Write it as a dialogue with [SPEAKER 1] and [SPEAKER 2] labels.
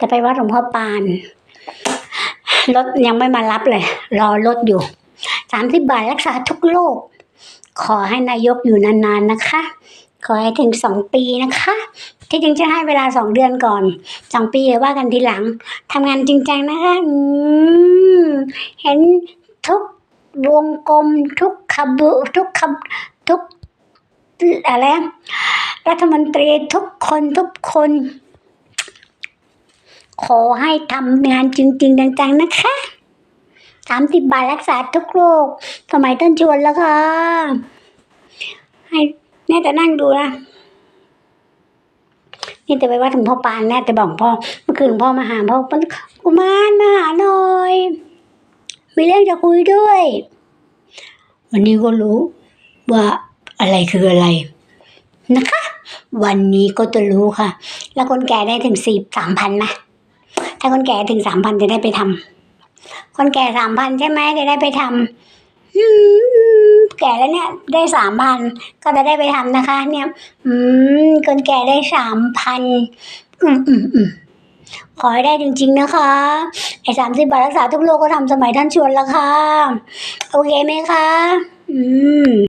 [SPEAKER 1] จะไปวัดหลวงพ่อปาน รถยังไม่มารับเลย รอรถอยู่สามสิบบาทรักษาทุกโรคขอให้นายกอยู่นานๆนะคะ ขอให้ถึงสองปีนะคะ ที่จริงจะให้เวลาสองเดือนก่อนสองปีเดี๋ยวว่ากันทีหลังทำงานจริงจังนะคะเห็นทุกวงกลมทุกขบุทุกขบทุกอะไรรัฐมนตรีทุกคนทุกคน ขอให้ทำงานจริง ๆ จังๆนะคะสามสิบบาทรักษาทุกโรคสมัยต้นชวนแล้วค่ะ ให้แน่แต่นั่งดูนะนี่แต่ไปว่าถึงพ่อปานแน่แต่บอกพ่อเมื่อคืนพ่อมาหาพ่อปานกุมารมาหาหน่อยมีเรื่องจะคุยด้วย วันนี้ก็รู้ว่าอะไรคืออะไรนะคะ วันนี้ก็จะรู้ค่ะ แล้วคนแก่ได้ถึงสี่สามพันไหม ถ้าคนแก่ถึงสามพันจะได้ไปทำคนแก่สามพันใช่ไหมจะได้ไปทำอืแก่แล้วเนี่ยได้สามพันก็จะได้ไปทำนะคะ เนี่ย อืมคนแก่ได้สามพันอืมอืมอืมขอให้ได้จริง ๆนะคะ ไอ้สามสิบบาทรักษาทุกโรคก็ทำสมัยท่านชวนล้วค่ะ โอเคไหมคะ อืม